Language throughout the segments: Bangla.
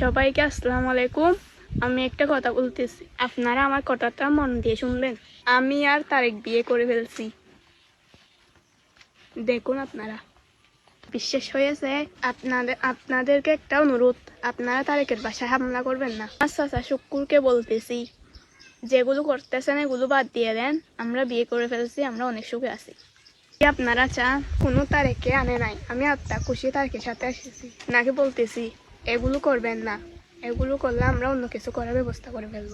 সবাইকে আসসালামু আলাইকুম। আমি একটা কথা বলতেছি। আপনারা আমার কথাটা মন দিয়ে শুনবেন। আমি আর তারেক বিয়ে করে ফেলছি। দেখুন আপনারা। বিশ্বাস হয়েছে, আপনাদের, আপনাদেরকে একটা অনুরোধ। আপনারা তারেকের বাসায় হামলা করবেন না। আচ্ছা আচ্ছা শুক্কুরকে বলতেছি, যেগুলো করতেছেন, এগুলো বাদ দিয়ে দেন। আমরা বিয়ে করে ফেলছি, আমরা অনেক সুখে আছি। আপনারা চান? কোনো তারেকে আনে নাই। আমি আত্মা খুশি তারেকের সাথে এসেছি নাকি বলতেছি এগুলো করবেন না। এগুলো করলে আমরা অন্য কিছু করার ব্যবস্থা করে ফেলব।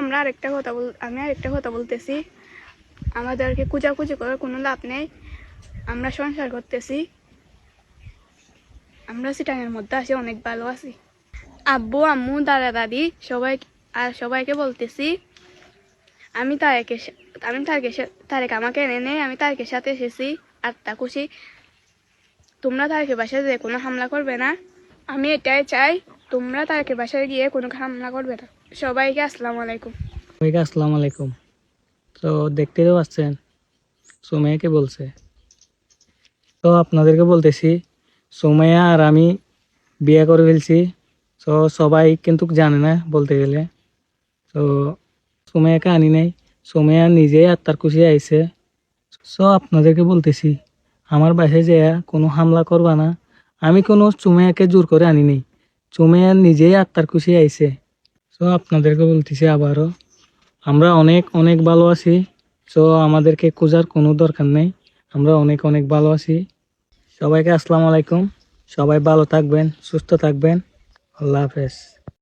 আমরা আরেকটা কথা বল আমি আরেকটা কথা বলতেছি। আমাদেরকে কুচাকুচি করার কোনো লাভ নেই। আমরা সংসার করতেছি। আমরা সিটাঙের মধ্যে আছি, অনেক ভালো আছি। আব্বু, আম্মু, দাদা, দাদি, সবাই আর সবাইকে বলতেছি, আমি তারেকের আমি তারেকের তারেক আমাকে এনে নেই, আমি তারেকের সাথে এসেছি আর তা খুশি। তোমরা তারেকের বাসায় যে কোনো হামলা করবে না। আমি এটাই চাই, তোমরা তারেকের বাসায় গিয়ে কোনো হামলা করবে না। সবাইকে আসসালামু আলাইকুম। সবাইকে আসসালামু আলাইকুম। তো দেখতে তো পাচ্ছেন, সুমাইয়াকে বলছে। তো আপনাদেরকে বলতেছি, সুমাইয়া আর আমি বিয়ে করে ফেলছি, তো সবাই কিন্তু জানে না বলতে গেলে। তো সুমাইয়াকে আনি নাই, সুমাইয়া নিজেই আত্মার খুশি আইছে সো আপনাদেরকে বলতেছি, আমার বাসায় যে কোনো হামলা করবা না। আমি কোনো চুমেয়াকে জোর করে আনি নি চুমেয়া নিজেই আত্মার খুশি আইসে সো আপনাদেরকে বলতেছি আবারও, আমরা অনেক অনেক ভালো আছি। সো আমাদেরকে খোঁজার কোনো দরকার নেই। আমরা অনেক অনেক ভালো আছি। সবাইকে আসসালামু আলাইকুম। সবাই ভালো থাকবেন, সুস্থ থাকবেন। আল্লাহ হাফেজ।